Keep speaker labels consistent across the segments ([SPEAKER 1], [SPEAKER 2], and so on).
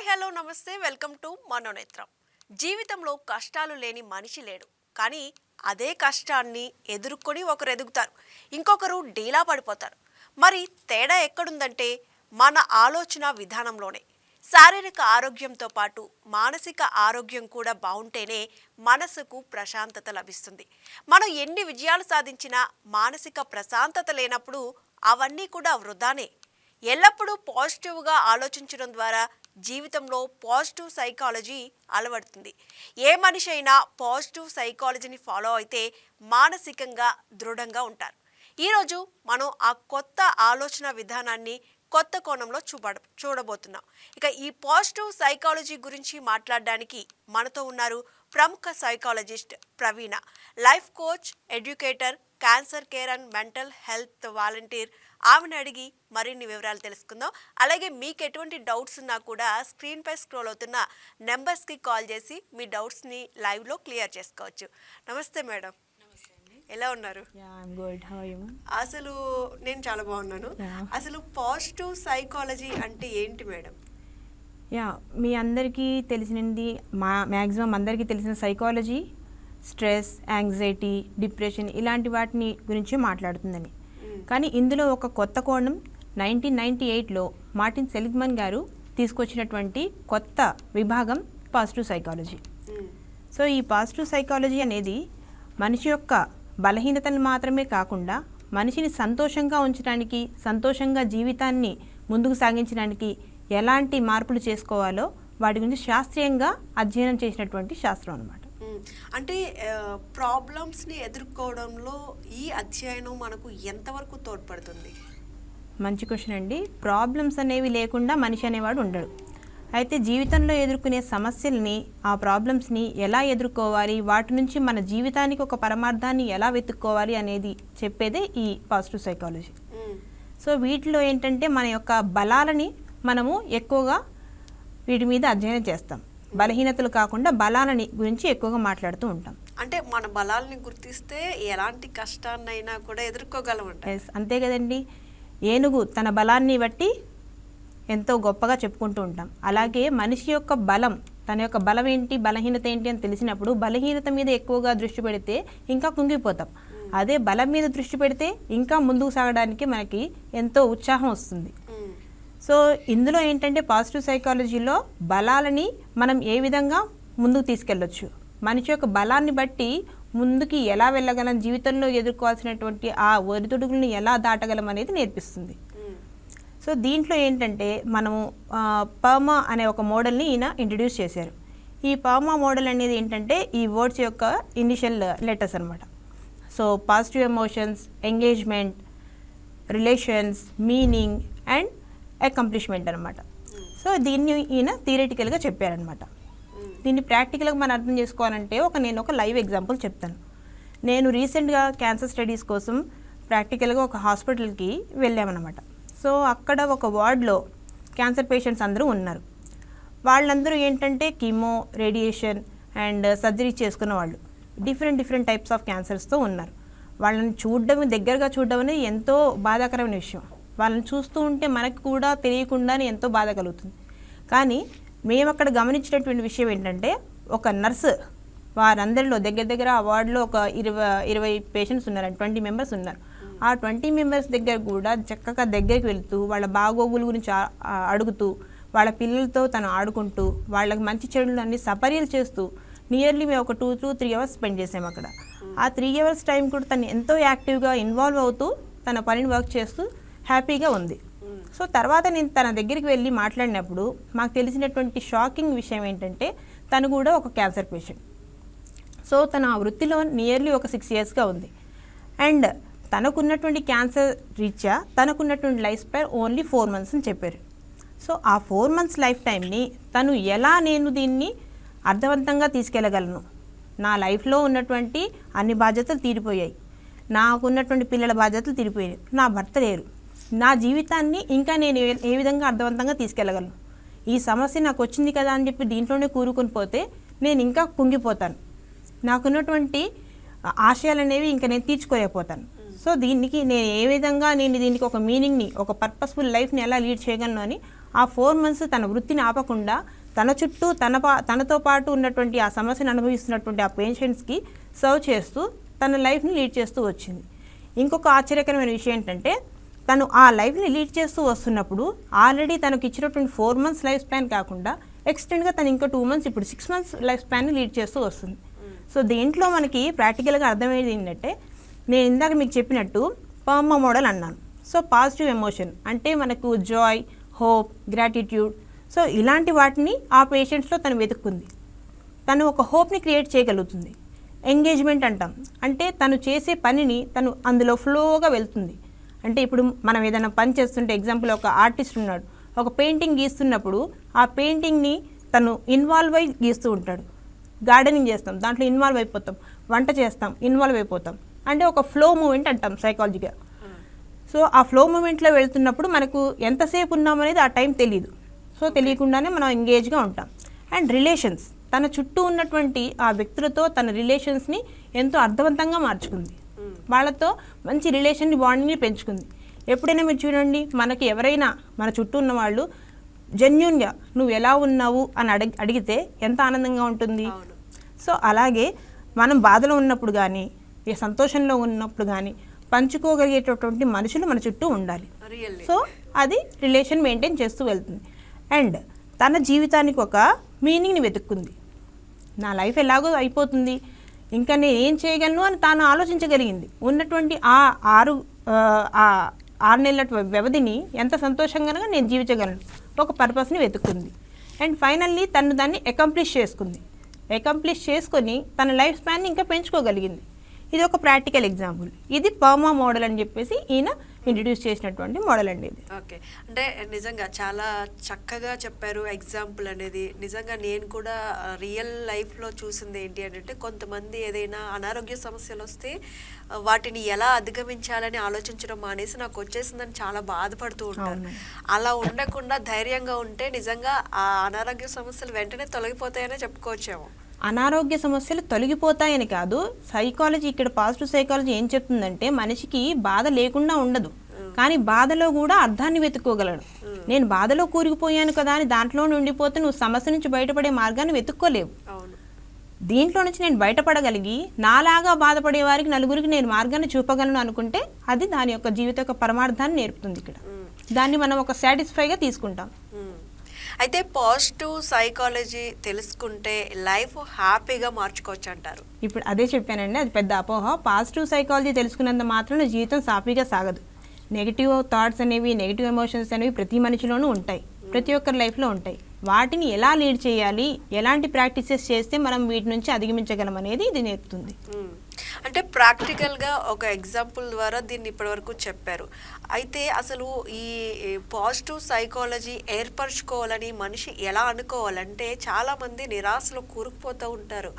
[SPEAKER 1] Hi hello నమస్తే welcome to Manonetram. జీవితంలో కష్టాలు లేని మనిషి లేడు. కానీ అదే కష్టాన్ని ఎదుర్కొని ఒకరు ఎదుగుతారు. ఇంకొకరు డీలా పడిపోతారు. మరి తేడా ఎక్కడుందంటే మన ఆలోచన విధానంలోనే. శారీరక ఆరోగ్యంతో పాటు మానసిక ఆరోగ్యం కూడా బాగుంటేనే మనసుకు ప్రశాంతత లభిస్తుంది. మనం ఎన్ని విజయాలు సాధించినా మానసిక ప్రశాంతత లేనప్పుడు అవన్నీ కూడా వృధానే. ఎల్లప్పుడూ పాజిటివ్గా ఆలోచించడం ద్వారా జీవితంలో పాజిటివ్ సైకాలజీ అలవడుతుంది. ఏ మనిషి అయినా పాజిటివ్ సైకాలజీని ఫాలో అయితే మానసికంగా దృఢంగా ఉంటారు. ఈరోజు మనం ఆ కొత్త ఆలోచన విధానాన్ని కొత్త కోణంలో చూపడ చూడబోతున్నాం. ఇక ఈ పాజిటివ్ సైకాలజీ గురించి మాట్లాడడానికి మనతో ఉన్నారు ప్రముఖ psychologist Praveena. Life coach educator cancer care and mental health volunteer ఆమెను అడిగి మరిన్ని వివరాలు తెలుసుకుందాం. అలాగే మీకు ఎటువంటి డౌట్స్ ఉన్నా కూడా స్క్రీన్ పై స్క్రోల్ అవుతున్న నెంబర్స్కి కాల్ చేసి మీ డౌట్స్ని లైవ్లో క్లియర్ చేసుకోవచ్చు. నమస్తే మేడం. ఎలా ఉన్నారు? అసలు నేను చాలా బాగున్నాను. అసలు పాజిటివ్ సైకాలజీ అంటే ఏంటి మేడం?
[SPEAKER 2] యా మీ అందరికీ తెలిసినది మా మ్యాక్సిమం అందరికీ తెలిసిన సైకాలజీ స్ట్రెస్ యాంగ్జైటీ డిప్రెషన్ ఇలాంటి వాటిని గురించి మాట్లాడుతుందని. కానీ ఇందులో ఒక కొత్త కోణం నైన్టీన్ నైంటీ ఎయిట్లో మార్టిన్ సెలిగ్మన్ గారు తీసుకొచ్చినటువంటి కొత్త విభాగం పాజిటివ్ సైకాలజీ. సో ఈ పాజిటివ్ సైకాలజీ అనేది మనిషి యొక్క బలహీనతను మాత్రమే కాకుండా మనిషిని సంతోషంగా ఉంచడానికి సంతోషంగా జీవితాన్ని ముందుకు సాగించడానికి ఎలాంటి మార్పులు చేసుకోవాలో వాటి గురించి శాస్త్రీయంగా అధ్యయనం చేసినటువంటి శాస్త్రం అనమాట
[SPEAKER 1] అంటే ప్రాబ్లమ్స్ని ఎదుర్కోవడంలో ఈ అధ్యయనం మనకు ఎంతవరకు తోడ్పడుతుంది?
[SPEAKER 2] మంచి క్వశ్చన్ అండి. ప్రాబ్లమ్స్ అనేవి లేకుండా మనిషి అనేవాడు ఉండడు. అయితే జీవితంలో ఎదుర్కొనే సమస్యల్ని ఆ ప్రాబ్లమ్స్ని ఎలా ఎదుర్కోవాలి వాటి నుంచి మన జీవితానికి ఒక పరమార్థాన్ని ఎలా వెతుక్కోవాలి అనేది చెప్పేదే ఈ పాజిటివ్ సైకాలజీ. సో వీటిలో ఏంటంటే మన యొక్క బలాలని మనము ఎక్కువగా వీటి మీద అధ్యయనం చేస్తాం. బలహీనతలు కాకుండా బలాలని గురించి ఎక్కువగా మాట్లాడుతూ ఉంటాం.
[SPEAKER 1] అంటే మన బలాల్ని గుర్తిస్తే ఎలాంటి కష్టాన్నైనా కూడా ఎదుర్కోగలం
[SPEAKER 2] ఎస్ అంతే కదండి. ఏనుగు తన బలాన్ని బట్టి ఎంతో గొప్పగా చెప్పుకుంటూ ఉంటాం. అలాగే మనిషి యొక్క బలం తన యొక్క బలం ఏంటి బలహీనత ఏంటి అని తెలిసినప్పుడు బలహీనత మీద ఎక్కువగా దృష్టి పెడితే ఇంకా కుంగిపోతాం. అదే బలం మీద దృష్టి పెడితే ఇంకా ముందుకు సాగడానికి మనకి ఎంతో ఉత్సాహం వస్తుంది. సో ఇందులో ఏంటంటే పాజిటివ్ సైకాలజీలో బలాలని మనం ఏ విధంగా ముందుకు తీసుకెళ్ళొచ్చు? మనిషి యొక్క బలాన్ని బట్టి ముందుకి ఎలా వెళ్ళగలం? జీవితంలో ఎదుర్కోవాల్సినటువంటి ఆ ఒడిదుడుకులను ఎలా దాటగలం అనేది నేర్పిస్తుంది.
[SPEAKER 1] మ్మ్.
[SPEAKER 2] సో దీంట్లో ఏంటంటే మనము పర్మా అనే ఒక మోడల్ని ఈయన ఇంట్రడ్యూస్ చేశారు. ఈ పర్మా మోడల్ అనేది ఏంటంటే ఈ వర్డ్స్ యొక్క ఇనిషియల్ లెటర్స్ అనమాట so positive emotions engagement relations meaning and accomplishment అనమాట సో దీన్ని ఈయన థియరిటికల్గా చెప్పారనమాట దీన్ని ప్రాక్టికల్గా మనం అర్థం చేసుకోవాలంటే ఒక నేను ఒక లైవ్ ఎగ్జాంపుల్ చెప్తాను. నేను రీసెంట్గా క్యాన్సర్ స్టడీస్ కోసం ప్రాక్టికల్గా ఒక హాస్పిటల్కి వెళ్ళామన్నమాట. సో అక్కడ ఒక వార్డ్లో క్యాన్సర్ పేషెంట్స్ అందరూ ఉన్నారు. వాళ్ళందరూ ఏంటంటే కీమో రేడియేషన్ అండ్ సర్జరీ చేసుకున్న వాళ్ళు. డిఫరెంట్ డిఫరెంట్ టైప్స్ ఆఫ్ క్యాన్సర్స్తో ఉన్నారు. వాళ్ళని చూడడం దగ్గరగా చూడడం అనేది ఎంతో బాధాకరమైన విషయం. వాళ్ళని చూస్తూ ఉంటే మనకు కూడా తెలియకుండానే ఎంతో బాధ కలుగుతుంది. కానీ మేము అక్కడ గమనించినటువంటి విషయం ఏంటంటే ఒక నర్సు వారందరిలో దగ్గర దగ్గర ఆ వార్డులో ఒక ఇరవై ఇరవై పేషెంట్స్ ఉన్నారు ట్వంటీ మెంబర్స్ ఉన్నారు. ఆ ట్వంటీ మెంబర్స్ దగ్గర కూడా చక్కగా దగ్గరికి వెళుతూ వాళ్ళ బాగోగుల గురించి అడుగుతూ వాళ్ళ పిల్లలతో తను ఆడుకుంటూ వాళ్ళకి మంచి చెడులు అన్ని సపర్యలు చేస్తూ నియర్లీ మేము ఒక two two three hours spend చేసాం అక్కడ. ఆ త్రీ అవర్స్ టైం కూడా తను ఎంతో యాక్టివ్గా ఇన్వాల్వ్ అవుతూ తన పనిని వర్క్ చేస్తూ హ్యాపీగా ఉంది. సో తర్వాత నేను తన దగ్గరికి వెళ్ళి మాట్లాడినప్పుడు మాకు తెలిసినటువంటి షాకింగ్ విషయం ఏంటంటే తను కూడా ఒక క్యాన్సర్ పేషెంట్. సో తన ఆ వృత్తిలో నియర్లీ ఒక సిక్స్ ఇయర్స్గా ఉంది. అండ్ తనకున్నటువంటి క్యాన్సర్ రీత్యా తనకున్నటువంటి life span only four months అని చెప్పారు. సో ఆ ఫోర్ మంత్స్ లైఫ్ టైంని తను ఎలా నేను దీన్ని అర్థవంతంగా తీసుకెళ్ళగలను? నా లైఫ్లో ఉన్నటువంటి అన్ని బాధ్యతలు తీరిపోయాయి. నాకున్నటువంటి పిల్లల బాధ్యతలు తీరిపోయాయి. నా భర్త లేరు. నా జీవితాన్ని ఇంకా నేను ఏ- విధంగా అర్థవంతంగా తీసుకెళ్ళగలను? ఈ సమస్య నాకు వచ్చింది కదా అని చెప్పి దీంట్లోనే కూరుకొని పోతే నేను ఇంకా కుంగిపోతాను. నాకున్నటువంటి ఆశయాలు అనేవి ఇంకా నేను తీర్చుకోలేకపోతాను. సో దీనికి నేను ఏ విధంగా నేను దీనికి ఒక మీనింగ్ని ఒక పర్పస్ఫుల్ లైఫ్ని ఎలా లీడ్ చేయగలను అని ఆ ఫోర్ మంత్స్ తన వృత్తిని ఆపకుండా తన చుట్టూ తన పా తనతో పాటు ఉన్నటువంటి ఆ సమస్యను అనుభవిస్తున్నటువంటి ఆ పేషెంట్స్కి సర్వ్ చేస్తూ తన లైఫ్ని లీడ్ చేస్తూ వచ్చింది. ఇంకొక ఆశ్చర్యకరమైన విషయం ఏంటంటే తను ఆ లైఫ్ని లీడ్ చేస్తూ వస్తున్నప్పుడు ఆల్రెడీ తనకు ఇచ్చినటువంటి ఫోర్ మంత్స్ లైఫ్ స్పాన్ కాకుండా ఎక్స్టెండ్గా తను ఇంకా టూ మంత్స్ ఇప్పుడు సిక్స్ మంత్స్ లైఫ్ స్పాన్ని లీడ్ చేస్తూ వస్తుంది. సో దీంట్లో మనకి ప్రాక్టికల్గా అర్థమయ్యేది ఏంటంటే నేను ఇందాక మీకు చెప్పినట్టు పర్మ మోడల్ అన్నాను. సో పాజిటివ్ ఎమోషన్ అంటే మనకు జాయ్ హోప్ గ్రాటిట్యూడ్. సో ఇలాంటి వాటిని ఆ పేషెంట్స్లో తను వెతుక్కుంది. తను ఒక హోప్ని క్రియేట్ చేయగలుగుతుంది. ఎంగేజ్మెంట్ అంటాం. అంటే తను చేసే పనిని తను అందులో ఫ్లోగా వెళ్తుంది. అంటే ఇప్పుడు మనం ఏదైనా పని చేస్తుంటే ఎగ్జాంపుల్ ఒక ఆర్టిస్ట్ ఉన్నాడు. ఒక పెయింటింగ్ గీస్తున్నప్పుడు ఆ పెయింటింగ్ని తను ఇన్వాల్వ్ అయి గీస్తూ ఉంటాడు. గార్డెనింగ్ చేస్తాం దాంట్లో ఇన్వాల్వ్ అయిపోతాం వంట చేస్తాం ఇన్వాల్వ్ అయిపోతాం. అంటే ఒక ఫ్లో మూమెంట్ అంటాం సైకాలజీగా సో ఆ ఫ్లో మూమెంట్లో వెళ్తున్నప్పుడు మనకు ఎంతసేపు ఉన్నామనేది ఆ టైం తెలియదు సో తెలియకుండానే మనం ఎంగేజ్గా ఉంటాం. అండ్ రిలేషన్స్ తన చుట్టూ ఉన్నటువంటి ఆ వ్యక్తులతో తన రిలేషన్స్ని ఎంతో అర్థవంతంగా మార్చుకుంది. వాళ్ళతో మంచి రిలేషన్ని బాండింగ్ని పెంచుకుంది. ఎప్పుడైనా మీరు చూడండి మనకి ఎవరైనా మన చుట్టూ ఉన్న వాళ్ళు జెన్యున్గా నువ్వు ఎలా ఉన్నావు? అని అడిగి అడిగితే ఎంత ఆనందంగా ఉంటుంది. సో అలాగే మనం బాధలో ఉన్నప్పుడు కానీ సంతోషంలో ఉన్నప్పుడు కానీ పంచుకోగలిగేటటువంటి మనుషులు మన చుట్టూ ఉండాలి. సో అది రిలేషన్ మెయింటైన్ చేస్తూ వెళ్తుంది. అండ్ తన జీవితానికి ఒక మీనింగ్ని వెతుక్కుంది. నా లైఫ్ ఎలాగో అయిపోతుంది. ఇంకా నేను ఏం చేయగలను అని తాను ఆలోచించగలిగింది. ఉన్నటువంటి ఆ ఆరు ఆరు నెలల వ్యవధిని ఎంత సంతోషంగా నేను జీవించగలను. ఒక పర్పస్ని వెతుక్కుంది. అండ్ ఫైనల్లీ తను దాన్ని అకంప్లిష్ చేసుకుంది. అకంప్లిష్ చేసుకొని తన లైఫ్ స్పాన్ని ఇంకా పెంచుకోగలిగింది. ఇది ఒక ప్రాక్టికల్ ఎగ్జాంపుల్. ఇది పర్మా మోడల్ అని చెప్పేసి ఈయన ఇంట్రడ్యూస్ చేసినటువంటి మోడల్ అండి ఇది.
[SPEAKER 1] ఓకే. అంటే నిజంగా చాలా చక్కగా చెప్పారు ఎగ్జాంపుల్ అనేది. నిజంగా నేను కూడా రియల్ లైఫ్లో చూసింది ఏంటి అంటే కొంతమంది ఏదైనా అనారోగ్య సమస్యలు వస్తే వాటిని ఎలా అధిగమించాలని ఆలోచించడం మానేసి నాకు వచ్చేసిందని చాలా బాధపడుతూ ఉంటారు. అలా ఉండకుండా ధైర్యంగా ఉంటే నిజంగా ఆ అనారోగ్య సమస్యలు వెంటనే తొలగిపోతాయనే చెప్పుకోవచ్చేమో.
[SPEAKER 2] అనారోగ్య సమస్యలు తొలగిపోతాయని కాదు. సైకాలజీ ఇక్కడ పాజిటివ్ సైకాలజీ ఏం చెప్తుందంటే మనిషికి బాధ లేకుండా ఉండదు. కానీ బాధలో కూడా అర్థాన్ని వెతుక్కోగలడు. నేను బాధలో కూరుకుపోయాను కదా అని దాంట్లో ఉండిపోతే నువ్వు సమస్య నుంచి బయటపడే మార్గాన్ని వెతుక్కోలేవు. దీంట్లో నుంచి నేను బయటపడగలిగి నాలాగా బాధపడే వారికి నలుగురికి నేను మార్గాన్ని చూపగలను అనుకుంటే అది దాని యొక్క జీవిత యొక్క పరమార్థాన్ని నేర్పుతుంది ఇక్కడ. దాన్ని మనం ఒక సాటిస్ఫైగా తీసుకుంటాం.
[SPEAKER 1] అయితే పాజిటివ్ సైకాలజీ తెలుసుకుంటే లైఫ్ హ్యాపీగా మార్చుకోవచ్చు అంటారు
[SPEAKER 2] ఇప్పుడు అదే చెప్పానండి అది పెద్ద అపోహ. పాజిటివ్ సైకాలజీ తెలుసుకున్నంత మాత్రం జీవితం సాఫీగా సాగదు. నెగిటివ్ థాట్స్ అనేవి నెగిటివ్ ఎమోషన్స్ అనేవి ప్రతి మనిషిలోనూ ఉంటాయి. ప్రతి ఒక్కరి లైఫ్లో ఉంటాయి. వాటిని ఎలా లీడ్ చేయాలి ఎలాంటి ప్రాక్టీసెస్ చేస్తే మనం వీటి నుంచి అధిగమించగలం అనేది ఇది నేర్పుతుంది.
[SPEAKER 1] అంటే ప్రాక్టికల్గా ఒక ఎగ్జాంపుల్ ద్వారా దీన్ని ఇప్పటివరకు చెప్పారు. అయితే అసలు ఈ పాజిటివ్ సైకాలజీ ఏర్పరచుకోవాలని మనిషి ఎలా అనుకోవాలంటే చాలామంది నిరాశలో కూరుకుపోతూ ఉంటారు.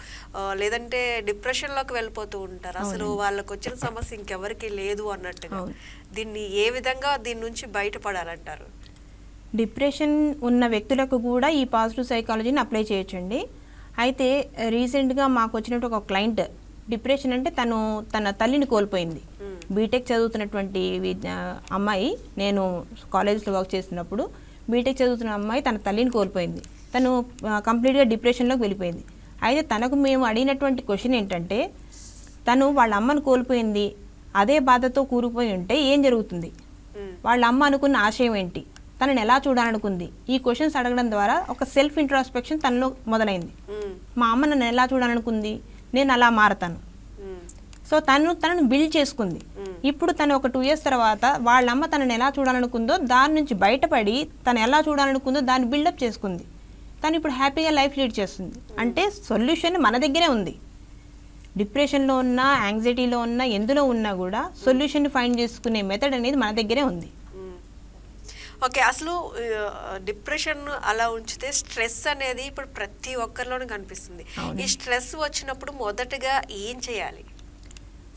[SPEAKER 1] లేదంటే డిప్రెషన్లోకి వెళ్ళిపోతూ ఉంటారు. అసలు వాళ్ళకు వచ్చిన సమస్య ఇంకెవరికి లేదు అన్నట్టుగా. దీన్ని ఏ విధంగా దీని నుంచి బయటపడాలంటారు?
[SPEAKER 2] డిప్రెషన్ ఉన్న వ్యక్తులకు కూడా ఈ పాజిటివ్ సైకాలజీని అప్లై చేయొచ్చండి. అయితే రీసెంట్గా మాకు వచ్చినట్టు ఒక క్లయింట్ డిప్రెషన్ అంటే తను తన తల్లిని కోల్పోయింది. బీటెక్ చదువుతున్నటువంటి అమ్మాయి నేను కాలేజ్లో వర్క్ చేస్తున్నప్పుడు బీటెక్ చదువుతున్న అమ్మాయి తన తల్లిని కోల్పోయింది. తను కంప్లీట్గా డిప్రెషన్లోకి వెళ్ళిపోయింది. అయితే తనకు మేము అడిగినటువంటి క్వశ్చన్ ఏంటంటే తను వాళ్ళ అమ్మను కోల్పోయింది అదే బాధతో కూరుకుపోయి ఉంటే ఏం జరుగుతుంది. వాళ్ళ అమ్మ అనుకున్న ఆశయం ఏంటి? తనని ఎలా చూడాలనుకుంది? ఈ క్వశ్చన్స్ అడగడం ద్వారా ఒక సెల్ఫ్ ఇంట్రాస్పెక్షన్ తనలో మొదలైంది. మా అమ్మ నన్ను ఎలా చూడాలనుకుంది? నేను అలా మారతాను. సో తను తనను బిల్డ్ చేసుకుంది. ఇప్పుడు తను ఒక టూ ఇయర్స్ తర్వాత వాళ్ళ అమ్మ తనని ఎలా చూడాలనుకుందో దాని నుంచి బయటపడి తను ఎలా చూడాలనుకుందో దాన్ని బిల్డప్ చేసుకుంది. తను ఇప్పుడు హ్యాపీగా లైఫ్ లీడ్ చేస్తుంది. అంటే సొల్యూషన్ మన దగ్గరే ఉంది. డిప్రెషన్లో ఉన్నా యాంగ్జైటీలో ఉన్నా ఎందులో ఉన్నా కూడా సొల్యూషన్ ఫైండ్ చేసుకునే మెథడ్ అనేది మన దగ్గరే ఉంది.
[SPEAKER 1] ఓకే అసలు డిప్రెషన్ అలా ఉంచితే స్ట్రెస్ అనేది ఇప్పుడు ప్రతి ఒక్కరిలోనూ కనిపిస్తుంది. ఈ స్ట్రెస్ వచ్చినప్పుడు మొదటగా ఏం చేయాలి?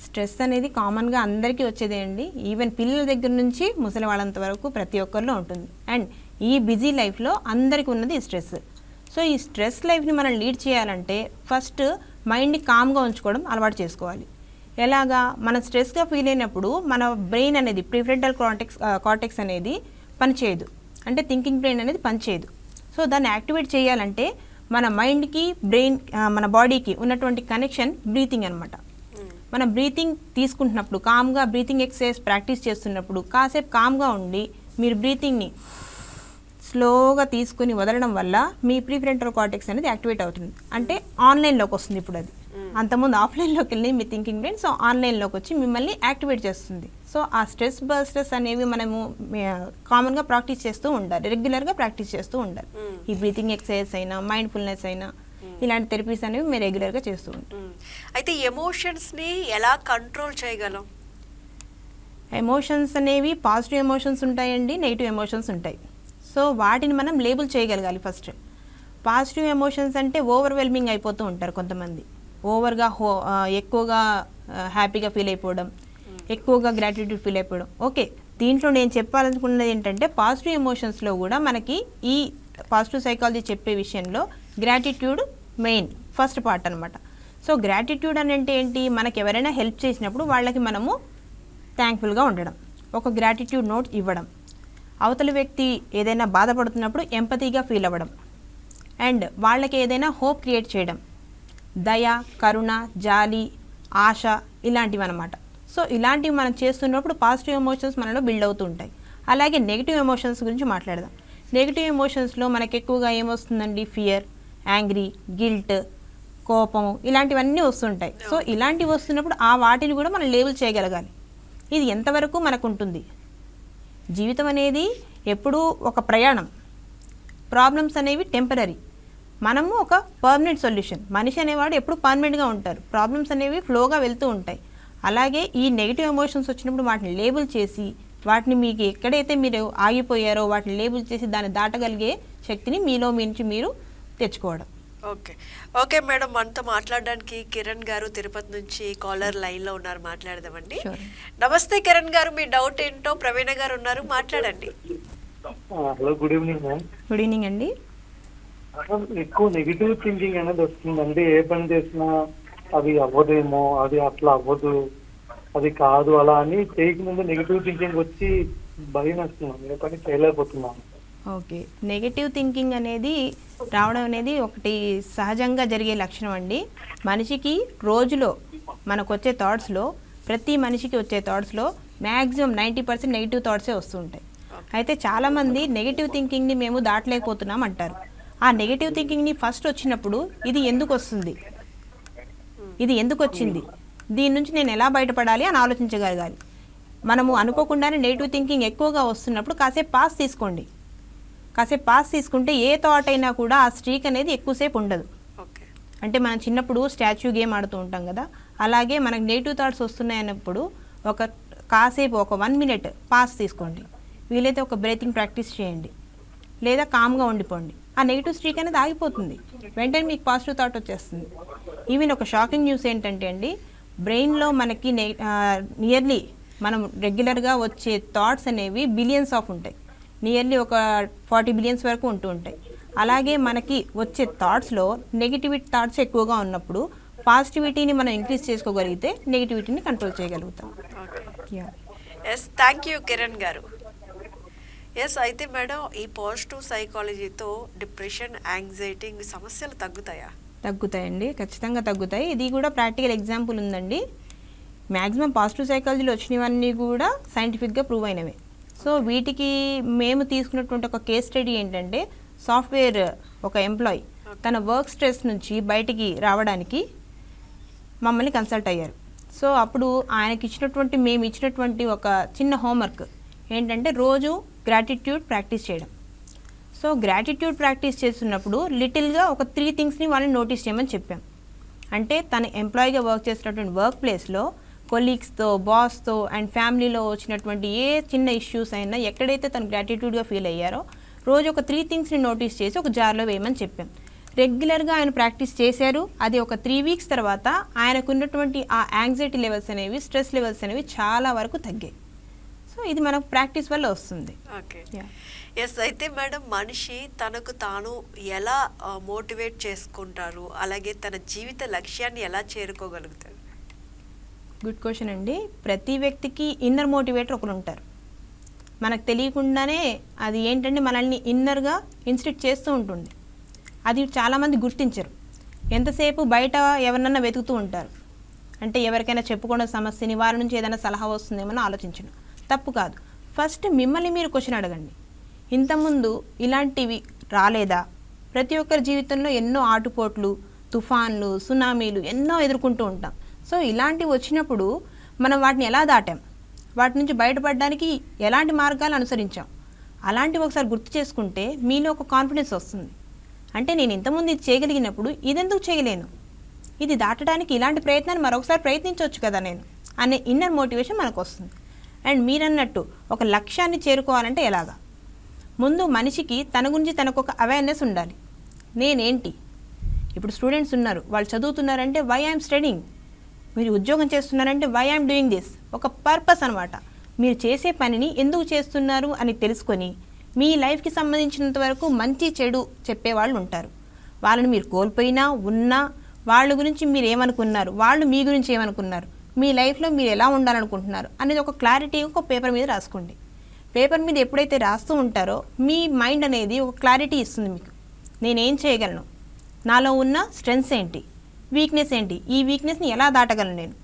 [SPEAKER 2] స్ట్రెస్ అనేది కామన్గా అందరికీ వచ్చేదే అండి. ఈవెన్ పిల్లల దగ్గర నుంచి ముసలి వాళ్ళంత వరకు ప్రతి ఒక్కరిలో ఉంటుంది. అండ్ ఈ బిజీ లైఫ్లో అందరికీ ఉన్నది ఈ స్ట్రెస్. సో ఈ స్ట్రెస్ లైఫ్ని మనం లీడ్ చేయాలంటే ఫస్ట్ మైండ్ని కామ్గా ఉంచుకోవడం అలవాటు చేసుకోవాలి. ఎలాగా? మనం స్ట్రెస్గా ఫీల్ అయినప్పుడు మన బ్రెయిన్ అనేది ప్రిఫ్రంటల్ కార్టెక్స్ కార్టెక్స్ అనేది పనిచేయదు. అంటే థింకింగ్ బ్రెయిన్ అనేది పనిచేయదు. సో దాన్ని యాక్టివేట్ చేయాలంటే మన మైండ్కి బ్రెయిన్ మన బాడీకి ఉన్నటువంటి కనెక్షన్ బ్రీతింగ్ అనమాట మనం బ్రీతింగ్ తీసుకుంటున్నప్పుడు కామ్గా బ్రీతింగ్ ఎక్సర్సైజ్ ప్రాక్టీస్ చేస్తున్నప్పుడు కాసేపు కామ్గా ఉండి మీరు బ్రీతింగ్ని స్లోగా తీసుకుని వదలడం వల్ల మీ ప్రీఫ్రంటల్ కార్టెక్స్ అనేది యాక్టివేట్ అవుతుంది. అంటే ఆన్లైన్లోకి వస్తుంది ఇప్పుడు అది అంతకుముందు ఆఫ్లైన్లోకి వెళ్ళి మీ థింకింగ్ బ్రెయిన్ సో ఆన్లైన్లోకి వచ్చి మిమ్మల్ని యాక్టివేట్ చేస్తుంది. సో ఆ స్ట్రెస్ బస్టర్స్ అనేవి మనము కామన్గా ప్రాక్టీస్ చేస్తూ ఉండాలి. రెగ్యులర్గా ప్రాక్టీస్ చేస్తూ ఉండాలి. ఈ బ్రీతింగ్ ఎక్సర్సైజ్ అయినా మైండ్ఫుల్నెస్ అయినా ఇలాంటి థెరపీస్ అనేవి మీరు రెగ్యులర్గా చేస్తూ ఉంటాం.
[SPEAKER 1] మ్మ్. అయితే ఎమోషన్స్ని ఎలా కంట్రోల్ చేయగలం?
[SPEAKER 2] ఎమోషన్స్ అనేవి పాజిటివ్ ఎమోషన్స్ ఉంటాయండి నెగిటివ్ ఎమోషన్స్ ఉంటాయి. సో వాటిని మనం లేబుల్ చేయగలగాలి ఫస్ట్. పాజిటివ్ ఎమోషన్స్ అంటే ఓవర్వెల్మింగ్ అయిపోతూ ఉంటారు కొంతమంది. ఓవర్గా హో ఎక్కువగా హ్యాపీగా ఫీల్ అయిపోవడం ఎక్కువగా గ్రాటిట్యూడ్ ఫీల్ అయిపోవడం. ఓకే దీంట్లో నేను చెప్పాలనుకున్నది ఏంటంటే పాజిటివ్ ఎమోషన్స్లో కూడా మనకి ఈ పాజిటివ్ సైకాలజీ చెప్పే విషయంలో గ్రాటిట్యూడ్ మెయిన్ ఫస్ట్ పార్ట్ అనమాట సో గ్రాటిట్యూడ్ అని అంటే ఏంటి? మనకి ఎవరైనా హెల్ప్ చేసినప్పుడు వాళ్ళకి మనము థ్యాంక్ఫుల్గా ఉండడం ఒక గ్రాటిట్యూడ్ నోట్ ఇవ్వడం. అవతలి వ్యక్తి ఏదైనా బాధపడుతున్నప్పుడు ఎంపతిగా ఫీల్ అవ్వడం. అండ్ వాళ్ళకి ఏదైనా హోప్ క్రియేట్ చేయడం. దయ కరుణ జాలి ఆశ ఇలాంటివి అనమాట సో ఇలాంటివి మనం చేస్తున్నప్పుడు పాజిటివ్ ఎమోషన్స్ మనలో బిల్డ్ అవుతూ ఉంటాయి అలాగే నెగిటివ్ ఎమోషన్స్ గురించి మాట్లాడదాం. నెగిటివ్ ఎమోషన్స్లో మనకు ఎక్కువగా ఏమొస్తుందండి? ఫియర్ యాంగ్రీ గిల్ట్ కోపము ఇలాంటివన్నీ వస్తుంటాయి. సో ఇలాంటివి వస్తున్నప్పుడు ఆ వాటిని కూడా మనం లేబుల్ చేయగలగాలి. ఇది ఎంతవరకు మనకు ఉంటుంది జీవితం అనేది ఎప్పుడూ ఒక ప్రయాణం. ప్రాబ్లమ్స్ అనేవి టెంపరీ మనము ఒక పర్మనెంట్ సొల్యూషన్ మనిషి అనేవాడు ఎప్పుడు పర్మనెంట్గా ఉంటారు. ప్రాబ్లమ్స్ అనేవి ఫ్లోగా వెళ్తూ ఉంటాయి. అలాగే ఈ నెగిటివ్ ఎమోషన్స్ వచ్చినప్పుడు వాటిని లేబుల్ చేసి వాటిని మీకు ఎక్కడైతే మీరు ఆగిపోయారో వాటిని లేబుల్ చేసి దాన్ని దాటగలిగే శక్తిని మీలో మీ నుంచి మీరు తెచ్చుకోవడం.
[SPEAKER 1] ఓకే. ఓకే మేడం మనతో మాట్లాడడానికి కిరణ్ గారు తిరుపతి నుంచి కాలర్ లైన్లో ఉన్నారు. మాట్లాడదామండి. నమస్తే కిరణ్ గారు మీ డౌట్ ఏంటో ప్రవీణ గారు ఉన్నారు. మాట్లాడండి.
[SPEAKER 3] Hello good evening ma'am.
[SPEAKER 2] Good evening అండి.
[SPEAKER 3] ఎక్కువ నెగిటివ్ థింకింగ్ అనేది వస్తుందండి. ఏ పని చేసినా అది అవ్వదేమో అది అట్లా అవ్వదు అది కాదు అలా అని చేయకముందు నెగిటివ్ థింకింగ్ వచ్చి భయం వేస్తున్నాను ఏ పని చేయలేకపోతున్నాను
[SPEAKER 2] ఓకే. నెగటివ్ థింకింగ్ అనేది రావడం అనేది ఒకటి సహజంగా జరిగే లక్షణం అండి. మనిషికి రోజులో మనకు వచ్చే థాట్స్లో ప్రతి మనిషికి వచ్చే థాట్స్లో మ్యాక్సిమం నైంటీ పర్సెంట్ నెగిటివ్ థాట్సే వస్తుంటాయి. అయితే చాలామంది నెగిటివ్ థింకింగ్ని మేము దాటలేకపోతున్నాం అంటారు. ఆ నెగిటివ్ థింకింగ్ని ఫస్ట్ వచ్చినప్పుడు ఇది ఎందుకు వస్తుంది? ఇది ఎందుకు వచ్చింది? దీని నుంచి నేను ఎలా బయటపడాలి అని ఆలోచించగలగాలి. మనము అనుకోకుండానే నెగిటివ్ థింకింగ్ ఎక్కువగా వస్తున్నప్పుడు కాసేపు పాస్ తీసుకోండి. కాసేపు పాస్ తీసుకుంటే ఏ థాట్ అయినా కూడా ఆ స్ట్రీక్ అనేది ఎక్కువసేపు ఉండదు.
[SPEAKER 1] ఓకే.
[SPEAKER 2] అంటే మనం చిన్నప్పుడు స్టాచ్యూ గేమ్ ఆడుతూ ఉంటాం కదా అలాగే మనకు నెగిటివ్ థాట్స్ వస్తున్నాయన్నప్పుడు ఒక కాసేపు ఒక వన్ మినిట్ పాస్ తీసుకోండి. వీలైతే ఒక బ్రీతింగ్ ప్రాక్టీస్ చేయండి. లేదా కామ్గా ఉండిపోండి. ఆ నెగిటివ్ స్ట్రీక్ అనేది ఆగిపోతుంది. వెంటనే మీకు పాజిటివ్ థాట్ వచ్చేస్తుంది. ఈవెన్ ఒక షాకింగ్ న్యూస్ ఏంటంటే అండి బ్రెయిన్లో మనకి నియర్లీ మనం రెగ్యులర్గా వచ్చే థాట్స్ అనేవి బిలియన్స్ ఆఫ్ ఉంటాయి. నియర్లీ ఒక ఫార్టీ బిలియన్స్ వరకు ఉంటూ ఉంటాయి. అలాగే మనకి వచ్చే థాట్స్లో నెగిటివిటీ థాట్స్ ఎక్కువగా ఉన్నప్పుడు పాజిటివిటీని మనం ఇంక్రీజ్ చేసుకోగలిగితే నెగిటివిటీని కంట్రోల్ చేయగలుగుతాం.
[SPEAKER 1] Okay
[SPEAKER 2] yeah
[SPEAKER 1] yes thank you Kiran గారు. ఎస్ అయితే మేడం ఈ పాజిటివ్ సైకాలజీతో డిప్రెషన్ యాంగ్జైటీ సమస్యలు తగ్గుతాయా?
[SPEAKER 2] తగ్గుతాయండి ఖచ్చితంగా తగ్గుతాయి. ఇది కూడా ప్రాక్టికల్ ఎగ్జాంపుల్ ఉందండి. మ్యాక్సిమం పాజిటివ్ సైకాలజీలో వచ్చినవన్నీ కూడా సైంటిఫిక్గా ప్రూవ్ అయినవే. సో వీటికి మేము తీసుకున్నటువంటి ఒక కేస్ స్టడీ ఏంటంటే సాఫ్ట్వేర్ ఒక ఎంప్లాయ్ తన వర్క్ స్ట్రెస్ నుంచి బయటికి రావడానికి మమ్మల్ని కన్సల్ట్ అయ్యారు. సో అప్పుడు ఆయనకి ఇచ్చినటువంటి మేము ఇచ్చినటువంటి ఒక చిన్న హోంవర్క్ ఏంటంటే రోజు గ్రాటిట్యూడ్ ప్రాక్టీస్ చేయడం. సో గ్రాటిట్యూడ్ ప్రాక్టీస్ చేస్తున్నప్పుడు లిటిల్గా ఒక త్రీ థింగ్స్ని వాళ్ళని నోటీస్ చేయమని చెప్పాం. అంటే తన ఎంప్లాయీగా వర్క్ చేసినటువంటి వర్క్ ప్లేస్లో కొలీగ్స్తో బాస్తో అండ్ ఫ్యామిలీలో వచ్చినటువంటి ఏ చిన్న ఇష్యూస్ అయినా ఎక్కడైతే తను గ్రాటిట్యూడ్గా ఫీల్ అయ్యారో రోజు ఒక త్రీ థింగ్స్ని నోటీస్ చేసి ఒక జార్లో వేయమని చెప్పాం. రెగ్యులర్గా ఆయన ప్రాక్టీస్ చేశారు. అది ఒక త్రీ వీక్స్ తర్వాత ఆయనకున్నటువంటి ఆ యాంగ్జైటీ లెవెల్స్ అనేవి స్ట్రెస్ లెవెల్స్ అనేవి చాలా వరకు తగ్గాయి. సో ఇది మనకు ప్రాక్టీస్ వల్ల వస్తుంది.
[SPEAKER 1] ఓకే. ఎస్ అయితే మేడం మనిషి తనకు తాను ఎలా మోటివేట్ చేసుకుంటారు? అలాగే తన జీవిత లక్ష్యాన్ని ఎలా చేరుకోగలుగుతారు?
[SPEAKER 2] గుడ్ క్వశ్చన్ అండి. ప్రతి వ్యక్తికి ఇన్నర్ మోటివేటర్ ఒకరు ఉంటారు. మనకు తెలియకుండానే అది ఏంటంటే మనల్ని ఇన్నర్గా ఇన్స్టిట్ చేస్తూ ఉంటుంది. అది చాలామంది గుర్తించరు. ఎంతసేపు బయట ఎవరినన్నా వెతుకుతూ ఉంటారు. అంటే ఎవరికైనా చెప్పుకున్న సమస్యని వారి నుంచి ఏదైనా సలహా వస్తుందేమో ఆలోచించడం తప్పు కాదు. ఫస్ట్ మిమ్మల్ని మీరు క్వశ్చన్ అడగండి. ఇంతకుముందు ఇలాంటివి రాలేదా? ప్రతి ఒక్కరి జీవితంలో ఎన్నో ఆటుపోట్లు తుఫాన్లు సునామీలు ఎన్నో ఎదుర్కొంటూ ఉంటాం. సో ఇలాంటివి వచ్చినప్పుడు మనం వాటిని ఎలా దాటాం? వాటి నుంచి బయటపడడానికి ఎలాంటి మార్గాలు అనుసరించాం? అలాంటివి ఒకసారి గుర్తు చేసుకుంటే మీలో ఒక కాన్ఫిడెన్స్ వస్తుంది. అంటే నేను ఇంతకుముందు ఇది చేయగలిగినప్పుడు ఇదెందుకు చేయలేను? ఇది దాటడానికి ఇలాంటి ప్రయత్నాన్ని మరొకసారి ప్రయత్నించవచ్చు కదా నేను? అనే ఇన్నర్ మోటివేషన్ మనకు వస్తుంది. అండ్ మీరన్నట్టు ఒక లక్ష్యాన్ని చేరుకోవాలంటే ఎలాగా? ముందు మనిషికి తన గురించి తనకు ఒక అవేర్నెస్ ఉండాలి. నేనేంటి? ఇప్పుడు స్టూడెంట్స్ ఉన్నారు వాళ్ళు చదువుతున్నారంటే వై ఐఎమ్ స్టడింగ్ మీరు ఉద్యోగం చేస్తున్నారంటే వై ఐఎమ్ డూయింగ్ దిస్ ఒక పర్పస్ అనమాట మీరు చేసే పనిని ఎందుకు చేస్తున్నారు అని తెలుసుకొని మీ లైఫ్కి సంబంధించినంత వరకు మంచి చెడు చెప్పేవాళ్ళు ఉంటారు. వాళ్ళని మీరు కోల్పోయినా ఉన్నా వాళ్ళ గురించి మీరు ఏమనుకున్నారు? వాళ్ళు మీ గురించి ఏమనుకున్నారు? మీ లైఫ్లో మీరు ఎలా ఉండాలనుకుంటున్నారు అనేది ఒక క్లారిటీ ఒక పేపర్ మీద రాసుకోండి. పేపర్ మీద ఎప్పుడైతే రాస్తూ ఉంటారో మీ మైండ్ అనేది ఒక క్లారిటీ ఇస్తుంది మీకు. నేనేం చేయగలను? నాలో ఉన్న స్ట్రెంగ్స్ ఏంటి? వీక్నెస్ ఏంటి? ఈ వీక్నెస్ని ఎలా దాటగలను నేను?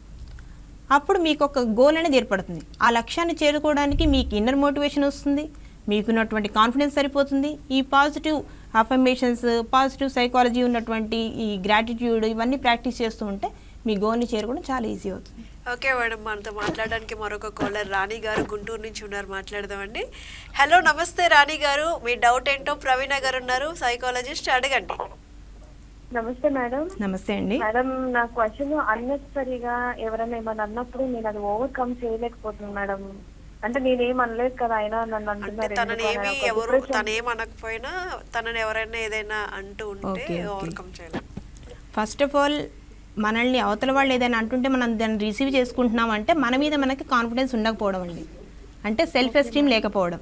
[SPEAKER 2] అప్పుడు మీకు ఒక గోల్ అనేది ఏర్పడుతుంది. ఆ లక్ష్యాన్ని చేరుకోవడానికి మీకు ఇన్నర్ మోటివేషన్ వస్తుంది మీకున్నటువంటి కాన్ఫిడెన్స్ సరిపోతుంది. ఈ పాజిటివ్ అఫర్మేషన్స్ పాజిటివ్ సైకాలజీ ఉన్నటువంటి ఈ గ్రాటిట్యూడ్ ఇవన్నీ ప్రాక్టీస్ చేస్తూ ఉంటే మీ గోల్ని చేరుకోవడం చాలా ఈజీ అవుతుంది.
[SPEAKER 1] ఓకే మేడం మనతో మాట్లాడడానికి మరొక కాలర్ రాణి గారు గుంటూరు నుంచి ఉన్నారు. మాట్లాడదామండి. హలో నమస్తే రాణి గారు. మీ డౌట్ ఏంటో ప్రవీణ గారు ఉన్నారు. సైకాలజిస్ట్ అడగండి.
[SPEAKER 4] నమస్తే మేడం.
[SPEAKER 2] నమస్తే అండి.
[SPEAKER 4] మేడం నా క్వశ్చన్ అన్నెసరీగా ఎవరైనా ఏమైనా అన్నప్పుడు నేను అది ఓవర్కమ్ చేయలేకపోతున్నాను మేడం. అంటే నేనేం అనలేదు కదా అయినా నన్ను
[SPEAKER 1] అంటే
[SPEAKER 4] అంటున్నారు
[SPEAKER 1] తనని ఏమి ఎవరు
[SPEAKER 4] depression.
[SPEAKER 1] తను ఏం అనకపోయినా తనని ఎవరైనా ఏదైనా అంటూ ఉంటే. ఓవర్కమ్ చేయలేం.
[SPEAKER 2] ఫస్ట్ ఆఫ్ ఆల్ మనల్ని అవతల వాళ్ళు ఏదైనా అంటుంటే మనం దాన్ని రిసీవ్ చేసుకుంటున్నాం అంటే మన మీద మనకి కాన్ఫిడెన్స్ ఉండకపోవడం అండి. అంటే సెల్ఫ్ ఎస్టీమ్ లేకపోవడం.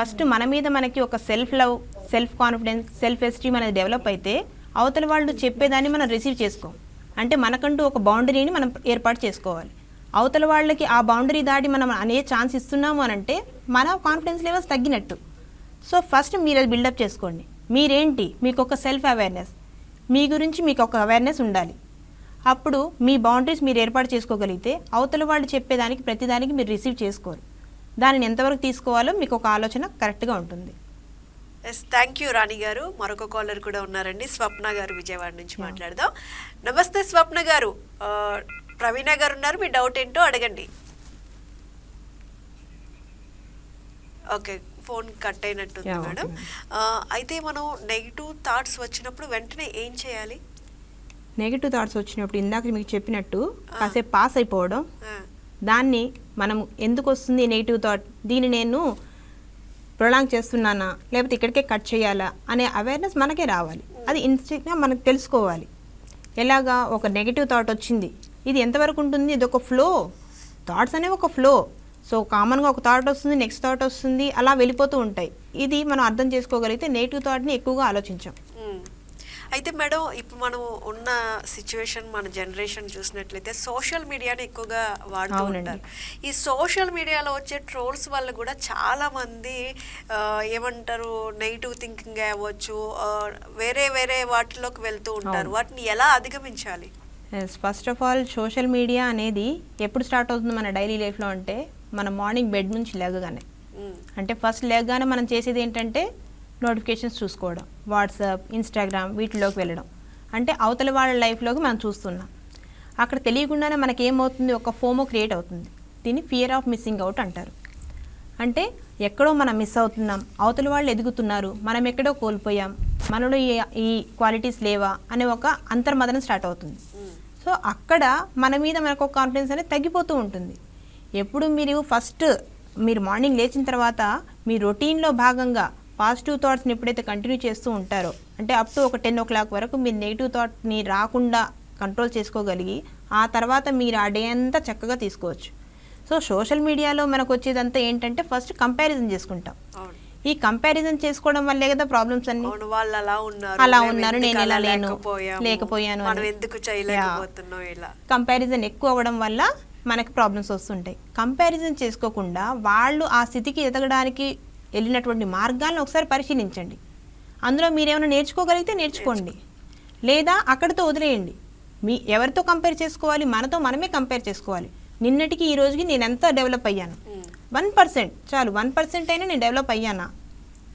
[SPEAKER 2] ఫస్ట్ మన మీద మనకి ఒక self love self confidence self esteem అనేది డెవలప్ అయితే అవతల వాళ్ళు చెప్పేదాన్ని మనం రిసీవ్ చేసుకోం. అంటే మనకంటూ ఒక బౌండరీని మనం ఏర్పాటు చేసుకోవాలి. అవతల వాళ్ళకి ఆ బౌండరీ దాటి మనం అనే ఛాన్స్ ఇస్తున్నాము అని అంటే మన కాన్ఫిడెన్స్ లెవెల్స్ తగ్గినట్టు. సో ఫస్ట్ మీరు అది బిల్డప్ చేసుకోండి. మీరేంటి? మీకు ఒక సెల్ఫ్ అవేర్నెస్ మీ గురించి మీకు ఒక అవేర్నెస్ ఉండాలి. అప్పుడు మీ బౌండరీస్ మీరు ఏర్పాటు చేసుకోగలిగితే అవతల వాళ్ళు చెప్పేదానికి ప్రతిదానికి మీరు రిసీవ్ చేసుకోరు. దానిని ఎంతవరకు తీసుకోవాలో మీకు ఒక ఆలోచన కరెక్ట్గా ఉంటుంది.
[SPEAKER 1] ఎస్ థ్యాంక్ యూ రాణి గారు. మరొక కాలర్ కూడా ఉన్నారండి. స్వప్న గారు విజయవాడ నుంచి మాట్లాడదాం. నమస్తే స్వప్న గారు. ప్రవీణ గారు ఉన్నారు. మీ డౌట్ ఏంటో అడగండి. ఓకే ఫోన్ కట్ అయినట్టుంది మేడం. అయితే మనం నెగిటివ్ థాట్స్ వచ్చినప్పుడు వెంటనే ఏం చేయాలి?
[SPEAKER 2] నెగిటివ్ థాట్స్ వచ్చినప్పుడు ఇందాక మీకు చెప్పినట్టు కాసేపు పాస్ అయిపోవడం. దాన్ని మనం ఎందుకు వస్తుంది నెగిటివ్ థాట్ దీన్ని నేను ప్రొలాంగ్ చేస్తున్నానా? లేకపోతే ఇక్కడికే కట్ చేయాలా? అనే అవేర్నెస్ మనకే రావాలి. అది ఇన్స్టెంట్గా మనకు తెలుసుకోవాలి. ఎలాగా? ఒక నెగిటివ్ థాట్ వచ్చింది. ఇది ఎంతవరకు ఉంటుంది? ఇది ఒక ఫ్లో థాట్స్ అనేవి ఒక ఫ్లో సో కామన్గా ఒక థాట్ వస్తుంది నెక్స్ట్ థాట్ వస్తుంది అలా వెళ్ళిపోతూ ఉంటాయి. ఇది మనం అర్థం చేసుకోగలిగితే నెగిటివ్ థాట్ని ఎక్కువగా ఆలోచించాం.
[SPEAKER 1] అయితే మేడం ఇప్పుడు మనం ఉన్న సిచ్యువేషన్ మన జనరేషన్ చూసినట్లయితే సోషల్ మీడియాని ఎక్కువగా వాడుతూ. ఉంటారు ఈ సోషల్ మీడియాలో వచ్చే ట్రోల్స్ వల్ల కూడా చాలా మంది ఆ, ఏమంటారు నెగిటివ్ థింకింగ్ అవ్వచ్చు వేరే వేరే వాటిలోకి వెళ్తూ ఉంటారు. వాటిని ఎలా అధిగమించాలి
[SPEAKER 2] first of all social media అనేది ఎప్పుడు స్టార్ట్ అవుతుంది మన డైలీ లైఫ్లో అంటే మన మార్నింగ్ బెడ్ నుంచి లేగగానే. అంటే ఫస్ట్ లేకగానే మనం చేసేది ఏంటంటే నోటిఫికేషన్స్ చూసుకోవడం వాట్సాప్ ఇన్స్టాగ్రామ్ వీటిలోకి వెళ్ళడం. అంటే అవతల వాళ్ళ లైఫ్లోకి మనం చూస్తున్నాం. అక్కడ తెలియకుండానే మనకి ఏమవుతుంది ఒక ఫోమో క్రియేట్ అవుతుంది. దీన్ని ఫియర్ ఆఫ్ మిస్సింగ్ అవుట్ అంటారు. అంటే ఎక్కడో మనం మిస్ అవుతున్నాం అవతల వాళ్ళు ఎదుగుతున్నారు మనం ఎక్కడో కోల్పోయాం మనలో ఈ ఈ క్వాలిటీస్ లేవా అనే ఒక అంతర్మదనం స్టార్ట్ అవుతుంది.
[SPEAKER 1] మ్మ్.
[SPEAKER 2] సో అక్కడ మన మీద మనకు ఒక కాన్ఫిడెన్స్ అనేది తగ్గిపోతూ ఉంటుంది. ఎప్పుడు మీరు ఫస్ట్ మీరు మార్నింగ్ లేచిన తర్వాత మీ రొటీన్లో భాగంగా పాజిటివ్ థాట్స్ని ఎప్పుడైతే కంటిన్యూ చేస్తూ ఉంటారో అంటే అప్ టు ఒక టెన్ ఓ క్లాక్ వరకు మీరు నెగిటివ్ థాట్ని రాకుండా కంట్రోల్ చేసుకోగలిగి ఆ తర్వాత మీరు ఆ డే అంతా చక్కగా తీసుకోవచ్చు. సో సోషల్ మీడియాలో మనకు వచ్చేదంతా ఏంటంటే ఫస్ట్ కంపారిజన్ చేసుకుంటాం. ఈ కంపారిజన్ చేసుకోవడం వల్లే కదా ప్రాబ్లమ్స్ అన్నీ?
[SPEAKER 1] వాళ్ళు అలా ఉన్నారు.
[SPEAKER 2] అలా ఉన్నారు, నేను ఇలా లేను, లేకపోయాను.
[SPEAKER 1] ఎందుకు ఇలా?
[SPEAKER 2] కంపారిజన్ ఎక్కువ అవ్వడం వల్ల మనకి ప్రాబ్లమ్స్ వస్తుంటాయి. కంపారిజన్ చేసుకోకుండా వాళ్ళు ఆ స్థితికి ఎదగడానికి వెళ్ళినటువంటి మార్గాలను ఒకసారి పరిశీలించండి. అందులో మీరేమైనా నేర్చుకోగలిగితే నేర్చుకోండి. లేదా అక్కడితో వదిలేయండి. మీ ఎవరితో కంపేర్ చేసుకోవాలి? మనతో మనమే కంపేర్ చేసుకోవాలి. నిన్నటికి ఈ రోజుకి నేను ఎంత డెవలప్ అయ్యాను? One percent. చాలు వన్ పర్సెంట్ అయినా నేను డెవలప్ అయ్యానా?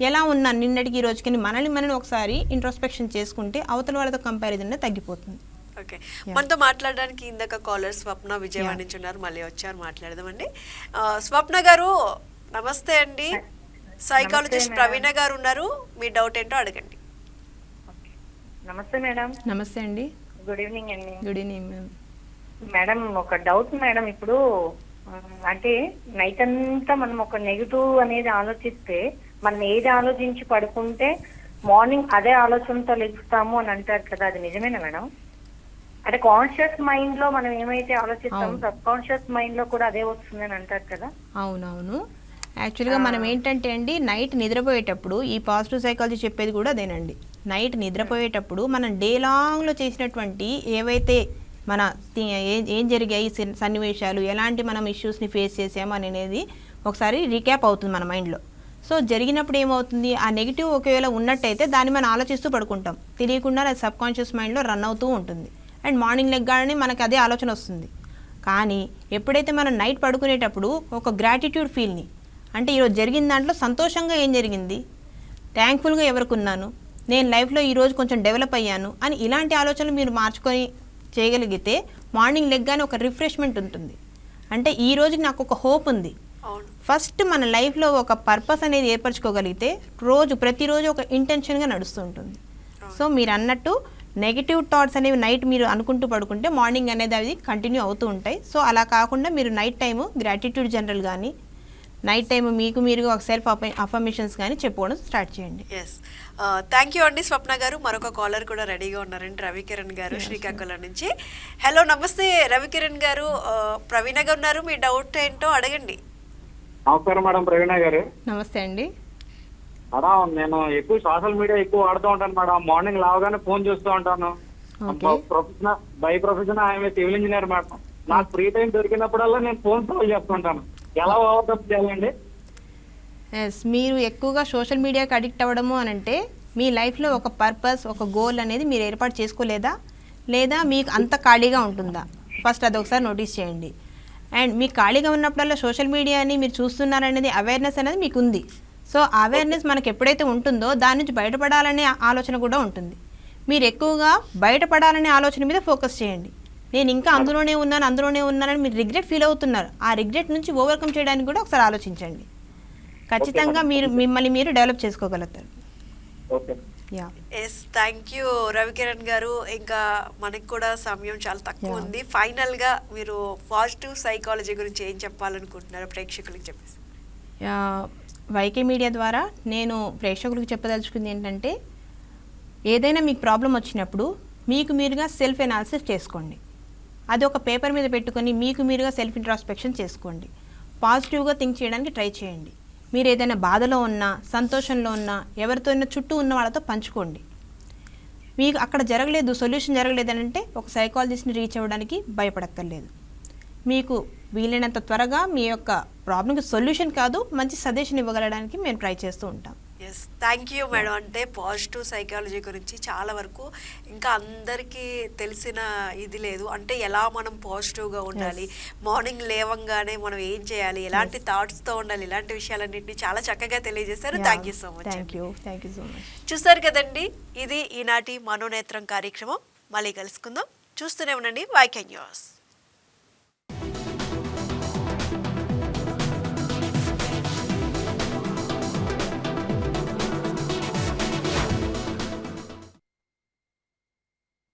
[SPEAKER 2] ఎలా ఉన్నాను? నిన్నటికి ఈ రోజుకి మనల్ని మనం ఒకసారి ఇంట్రోస్పెక్షన్ చేసుకుంటే అవతల వాళ్ళతో కంపారిజన్ తగ్గిపోతుంది.
[SPEAKER 1] ఓకే. మనతో మాట్లాడడానికి ఇందాక కాలర్ స్వప్న విజయవాడ నుంచి ఉన్నారు. మళ్ళీ వచ్చారు మాట్లాడదామండి. స్వప్న గారు నమస్తే అండి. సైకాలజిస్ట్ ప్రవీణ గారు ఉన్నారు మీ డౌట్ ఏంటో అడగండి.
[SPEAKER 5] నమస్తే మేడం
[SPEAKER 2] నమస్తే అండి.
[SPEAKER 5] గుడ్ ఈవినింగ్ అండి.
[SPEAKER 2] గుడ్ ఈవినింగ్ మ్యామ్
[SPEAKER 5] మేడం ఒక డౌట్ మేడం ఇప్పుడు అంటే నైట్ అంతా మనం ఒక నెగిటివ్ అనేది ఆలోచిస్తే మనం ఏది ఆలోచించి పడుకుంటే మార్నింగ్ అదే ఆలోచనతో లెగుస్తాము అని అంటారు కదా అది నిజమేనా మేడం అంటే కాన్షియస్ మైండ్లో మనం ఏమైతే ఆలోచిస్తామో. సబ్ కాన్షియస్ మైండ్లో కూడా అదే వస్తుందని అంటారు కదా?
[SPEAKER 2] అవునవును. యాక్చువల్గా మనం ఏంటంటే అండి నైట్ నిద్రపోయేటప్పుడు ఈ పాజిటివ్ సైకాలజీ చెప్పేది కూడా అదేనండి. నైట్ నిద్రపోయేటప్పుడు మనం డే లాంగ్లో చేసినటువంటి ఏవైతే మన ఏ- జరిగాయి సన్- సన్నివేశాలు ఎలాంటి మనం ఇష్యూస్ని ఫేస్ చేసాము అనేది ఒకసారి రీక్యాప్ అవుతుంది మన మైండ్లో. సో జరిగినప్పుడు ఏమవుతుంది? ఆ నెగిటివ్ ఒకవేళ ఉన్నట్టయితే దాన్ని మనం ఆలోచిస్తూ పడుకుంటాం. తెలియకుండా అది సబ్ కాన్షియస్ మైండ్లో రన్ అవుతూ ఉంటుంది. అండ్ మార్నింగ్ లెగ్గానే మనకు అదే ఆలోచన వస్తుంది. కానీ ఎప్పుడైతే మనం నైట్ పడుకునేటప్పుడు ఒక గ్రాటిట్యూడ్ ఫీల్ని అంటే ఈరోజు జరిగిన దాంట్లో సంతోషంగా ఏం జరిగింది? థ్యాంక్ఫుల్గా ఎవరికి ఉన్నాను నేను లైఫ్లో ఈరోజు కొంచెం డెవలప్ అయ్యాను అని ఇలాంటి ఆలోచనలు మీరు మార్చుకొని చేయగలిగితే మార్నింగ్ లెగ్గానే ఒక రిఫ్రెష్మెంట్ ఉంటుంది. అంటే ఈ రోజుకి నాకు ఒక హోప్ ఉంది. ఫస్ట్ మన లైఫ్లో ఒక పర్పస్ అనేది ఏర్పరచుకోగలిగితే రోజు ప్రతిరోజు ఒక ఇంటెన్షన్గా నడుస్తూ ఉంటుంది. సో మీరు అన్నట్టు నెగిటివ్ థాట్స్ అనేవి నైట్ మీరు అనుకుంటూ పడుకుంటే మార్నింగ్ అనేది అవి కంటిన్యూ అవుతూ ఉంటాయి. సో అలా కాకుండా మీరు నైట్ టైము గ్రాటిట్యూడ్ జనరల్ కానీ నైట్ టైం మీకు మీరు ఒక సెల్ఫ్ అఫర్మేషన్స్ కానీ చెప్పుకోవడం స్టార్ట్ చేయండి.
[SPEAKER 1] ఎస్ థ్యాంక్ యూ అండి స్వప్న గారు. మరొక కాలర్ కూడా రెడీగా ఉన్నారండి రవికిరణ్ గారు శ్రీకాకుళం నుంచి. హలో నమస్తే రవికిరణ్ గారు. ఆ, ప్రవీణ గారు ఉన్నారు. మీ డౌట్ ఏంటో అడగండి.
[SPEAKER 3] నమస్కారం మేడం ప్రవీణ గారు.
[SPEAKER 2] నమస్తే అండి.
[SPEAKER 3] మేడం నేను ఎక్కువ సోషల్ మీడియా ఎక్కువ వాడుతూ ఉంటాను మేడం. మార్నింగ్ లేవగానే ఫోన్ చూస్తూ ఉంటాను. ప్రొఫెషనల్ బై ప్రొఫెషన్ ఆయన సివిల్ ఇంజనీర్ మేడం. నాకు ఫ్రీ టైం దొరికినప్పుడల్లా నేను ఫోన్ కాల్ చేస్తుంటాను ఎలా ఓవర్కమ్ చేయాలండి?
[SPEAKER 2] ఎస్ మీరు ఎక్కువగా సోషల్ మీడియాకి అడిక్ట్ అవ్వడము అని అంటే మీ లైఫ్లో ఒక పర్పస్ ఒక గోల్ అనేది మీరు ఏర్పాటు చేసుకోలేదా? లేదా మీకు అంత ఖాళీగా ఉంటుందా? ఫస్ట్ అది ఒకసారి నోటీస్ చేయండి. అండ్ మీకు ఖాళీగా ఉన్నప్పుడల్లా సోషల్ మీడియాని మీరు చూస్తున్నారనేది అవేర్నెస్ అనేది మీకు ఉంది సో అవేర్నెస్ మనకు ఎప్పుడైతే ఉంటుందో దాని నుంచి బయటపడాలనే ఆలోచన కూడా ఉంటుంది. మీరు ఎక్కువగా బయటపడాలనే ఆలోచన మీద ఫోకస్ చేయండి. నేను ఇంకా అందులోనే ఉన్నాను అందులోనే ఉన్నానని మీరు రిగ్రెట్ ఫీల్ అవుతున్నారు. ఆ రిగ్రెట్ నుంచి ఓవర్కమ్ చేయడానికి కూడా ఒకసారి ఆలోచించండి. ఖచ్చితంగా మీరు మిమ్మల్ని మీరు డెవలప్ చేసుకోగలుగుతారు.
[SPEAKER 3] Okay.
[SPEAKER 2] Yeah.
[SPEAKER 1] Yes thank you Ravikiran గారు. ఇంకా మనకి కూడా సమయం చాలా తక్కువ. ఉంది. ఫైనల్గా మీరు పాజిటివ్ సైకాలజీ గురించి ఏం చెప్పాలనుకుంటున్నారు ప్రేక్షకులకు చెప్పేసి?
[SPEAKER 2] యా, వైకే మీడియా ద్వారా నేను ప్రేక్షకులకు చెప్పదలుచుకుంది ఏంటంటే ఏదైనా మీకు ప్రాబ్లం వచ్చినప్పుడు మీకు మీరుగా సెల్ఫ్ ఎనాలిసిస్ చేసుకోండి. అది ఒక పేపర్ మీద పెట్టుకొని మీకు మీరుగా సెల్ఫ్ ఇంట్రాస్పెక్షన్ చేసుకోండి. పాజిటివ్గా థింక్ చేయడానికి ట్రై చేయండి. మీరు ఏదైనా బాధలో ఉన్నా సంతోషంలో ఉన్నా ఎవరితో అయినా చుట్టూ ఉన్న వాళ్ళతో పంచుకోండి. మీకు అక్కడ జరగలేదు సొల్యూషన్ జరగలేదు అని అంటే ఒక సైకాలజిస్ట్ని రీచ్ అవ్వడానికి భయపడక్కర్లేదు. మీకు వీలైనంత త్వరగా మీ యొక్క ప్రాబ్లంకి సొల్యూషన్ కాదు మంచి సజెషన్ ఇవ్వగలడానికి మేము ట్రై చేస్తూ ఉంటాం.
[SPEAKER 1] ఎస్ థ్యాంక్ యూ మేడం అంటే పాజిటివ్ సైకాలజీ గురించి చాలా వరకు ఇంకా అందరికీ తెలిసిన ఇది లేదు. అంటే ఎలా మనం పాజిటివ్గా ఉండాలి? మార్నింగ్ లేవంగానే మనం ఏం చేయాలి? ఎలాంటి థాట్స్తో ఉండాలి? ఇలాంటి విషయాలన్నింటినీ చాలా చక్కగా తెలియజేశారు. Thank you so much
[SPEAKER 2] thank you thank you so much
[SPEAKER 1] చూసారు కదండి? ఇది ఈనాటి మనోనేత్రం కార్యక్రమం. మళ్ళీ కలుసుకుందాం. చూస్తూనే ఉండండి. వైకెన్ న్యూస్.